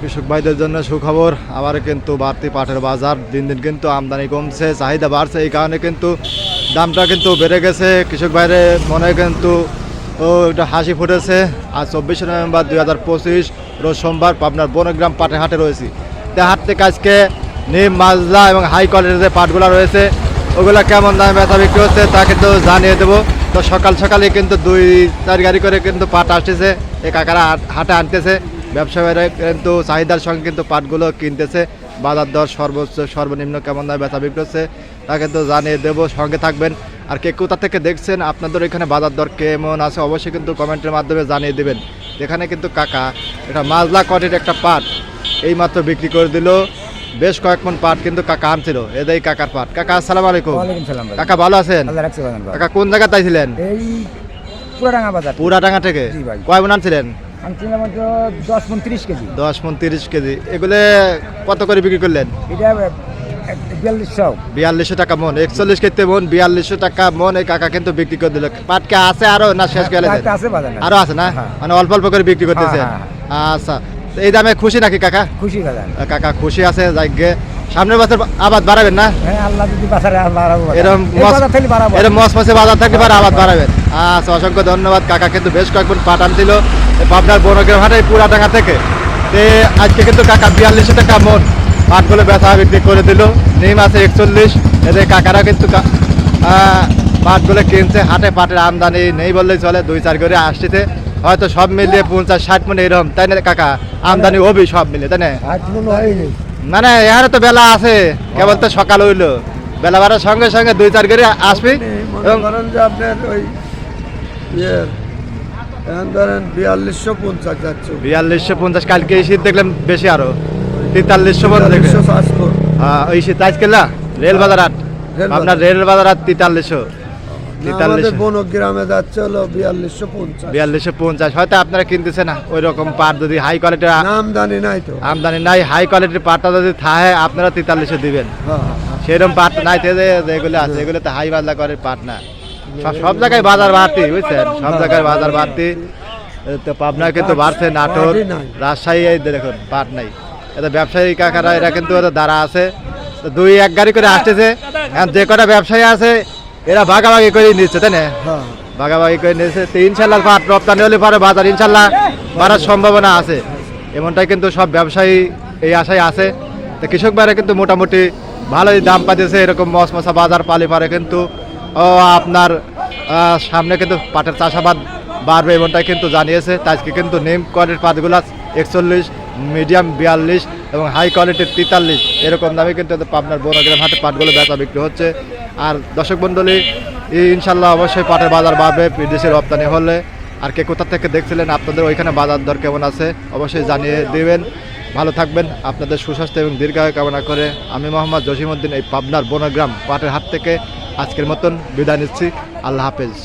কৃষক ভাইদের জন্য সুখবর। আবার কিন্তু বাড়তি পাটের বাজার দিন দিন কিন্তু আমদানি কমছে, চাহিদা বাড়ছে। এই কারণে কিন্তু দামটা কিন্তু বেড়ে গেছে। কৃষক ভাইরে মনে কিন্তু, ও, একটা হাসি ফুটেছে। আজ চব্বিশে নভেম্বর দুই হাজার পঁচিশ, রোজ সোমবার পাবনার বনগ্রাম পাটের হাটে রয়েছি। তে হাট থেকে আজকে নিম মাজলা এবং হাই কোয়ালিটির যে পাটগুলো রয়েছে, ওগুলো কেমন দামে ব্যথা বিক্রি হচ্ছে তা কিন্তু জানিয়ে দেবো। তো সকাল সকালে কিন্তু দুই চার গাড়ি করে কিন্তু পাট আসতেছে। এই কাকারা হাটে আনতেছে। ব্যবসায়ীরা কিন্তু চাহিদার সঙ্গে কিন্তু পাটগুলো কিনতেছে। বাজার দর সর্বোচ্চ সর্বনিম্ন কেমন দামে বেচা বিক্রি হচ্ছে তা কিন্তু জানিয়ে দেবো। সঙ্গে থাকবেন। আর কে কোথা থেকে দেখছেন আপনাদের এখানে বাজার দর কেমন আছে অবশ্যই কিন্তু কমেন্টের মাধ্যমে জানিয়ে দেবেন। এখানে কিন্তু কাকা এটা মাজলা কটের একটা পাট এই মাত্র বিক্রি করে দিল। বেশ কয়েক মন পাট কিন্তু কাকা আনছিল। এদাই কাকার পাট। কাকা আসসালাম আলাইকুম। কাকা ভালো আছেন? কাকা কোন জায়গা তাইছিলেন? পুরাডাঙ্গা বাজার। পুরাডাঙ্গা থেকে? কয় মন আনছিলেন? দশ কেজি। দশ মন তিরিশ কেজি। এগুলো কত করে বিক্রি করলেন? এটা বিয়াল্লিশশো। বিয়াল্লিশশো টাকা মন একচল্লিশ কেজি মন বিয়াল্লিশশো টাকা মন এই কাকা কিন্তু বিক্রি করে দিল। পাটকে আছে আরও না শেষ গেলে? বাজার আরও আছে না? হ্যাঁ। মানে অল্প অল্প করে বিক্রি হ্যাঁ, আচ্ছা। এই দামে খুশি নাকি কাকা? খুশি বাজার কাকা খুশি আছে যাইগে। সামনের বছর আবাদ বাড়াবেন না? হ্যাঁ আল্লাহ যদি বাজারে বাড়াবো এরকম মস- বাজার এরকম মস মসে বাজার থাকলে পারে আবাদ বাড়াবেন। আচ্ছা অসংখ্য ধন্যবাদ কাকা কিন্তু বেশ কয়েকবার পাট আনছিল এই পাবনার বনগ্রাম হাটে পুরাডাঙ্গা থেকে। তে আজকে কিন্তু কাকা বিয়াল্লিশশো টাকা মন পাটগুলো বেচা বিক্রি করে দিল। নিম আছে একচল্লিশ। এদের কাকারা কিন্তু পাটগুলো কিনছে হাটে পাটের আমদানি নেই বললেই চলে দুই চার করে আসছে। হয়তো সব মিলিয়ে পঞ্চাশ ষাট মনে এরকম তাই না কাকা? আমদানি হবি সব মিলে তাই না? মানে এখানে তো বেলা আছে। কেবল তো সকাল হইল। বেলা বাড়ার সঙ্গে সঙ্গে দুই চার করে আসবি যে আপনার ওই ধরেন বিয়াল্লিশশো পঞ্চাশ যাচ্ছে। বিয়াল্লিশশো পঞ্চাশ কালকে এই শীত দেখলাম বেশি আরও। তেতাল্লিশশো হ্যাঁ ওই শীত আজকে না রেল বাজার হাট রেল আপনার। রেল বাজার হাট তেতাল্লিশশো। আমাদের তেতাল্লিশশো বনগ্রামে যাচ্ছে হলো বিয়াল্লিশশো পঞ্চাশ। বিয়াল্লিশশো পঞ্চাশ হয়তো আপনারা কিনতেছে না ওই রকম পাট যদি হাই কোয়ালিটির আমদানি নাই তো। আমদানি নাই হাই কোয়ালিটির পাটটা যদি থাকে আপনারা তেতাল্লিশশো দিবেন। সেরকম পাট নাই যেগুলো আছে এগুলো তো হাই বাজলা করে পাট না। সব জায়গায় বাজার বাড়তি বুঝছেন? সব জায়গায় বাজার বাড়তি। তো পাবনা কিন্তু বাড়ছে নাটোর রাজশাহী এই দেখুন পাট নাই। এটা ব্যবসায়ী কাকারা এরা কিন্তু দ্বারা আছে। দুই এক গাড়ি করে আসতেছে যে কটা ব্যবসায়ী আছে এরা ভাগাভাগি করে নিচ্ছে তাই না? হ্যাঁ। ভাগাভাগি করে নিয়েছে তো ইনশাল্লাহ পাট রপ্তানি হলে পরে বাজার ইনশাল্লাহ বাড়ার সম্ভাবনা আছে। এমনটাই কিন্তু সব ব্যবসায়ী এই আশায় আছে। তো কৃষক ভাইরা কিন্তু মোটামুটি ভালোই দাম পাইতেছে এরকম মশ মশা বাজার পালি পারে কিন্তু ও আপনার সামনে কিন্তু পাটের চাষাবাদ বাড়বে এমনটাই কিন্তু জানিয়েছে। আজকে কিন্তু নেম কোয়ালিটির পাটগুলো একচল্লিশ মিডিয়াম বিয়াল্লিশ এবং হাই কোয়ালিটির তেতাল্লিশ। এরকম দামে কিন্তু আপনার বনগ্রাম হাটে পাটগুলো বেচা বিক্রি হচ্ছে। আর দর্শক মণ্ডলী ইনশাল্লাহ অবশ্যই পাটের বাজার বাড়বে, বিদেশে রপ্তানি হলে। আর কে কোথা থেকে দেখছিলেন আপনাদের ওইখানে বাজার দর কেমন আছে, অবশ্যই জানিয়ে দিবেন। ভালো থাকবেন, আপনাদের সুস্বাস্থ্য এবং দীর্ঘায়ু কামনা করে আমি মোহাম্মদ জসিমউদ্দিন, এই পাবনার বনগ্রাম পাটের হাট থেকে আজকের মতন বিদায় নিচ্ছি। আল্লাহ হাফেজ।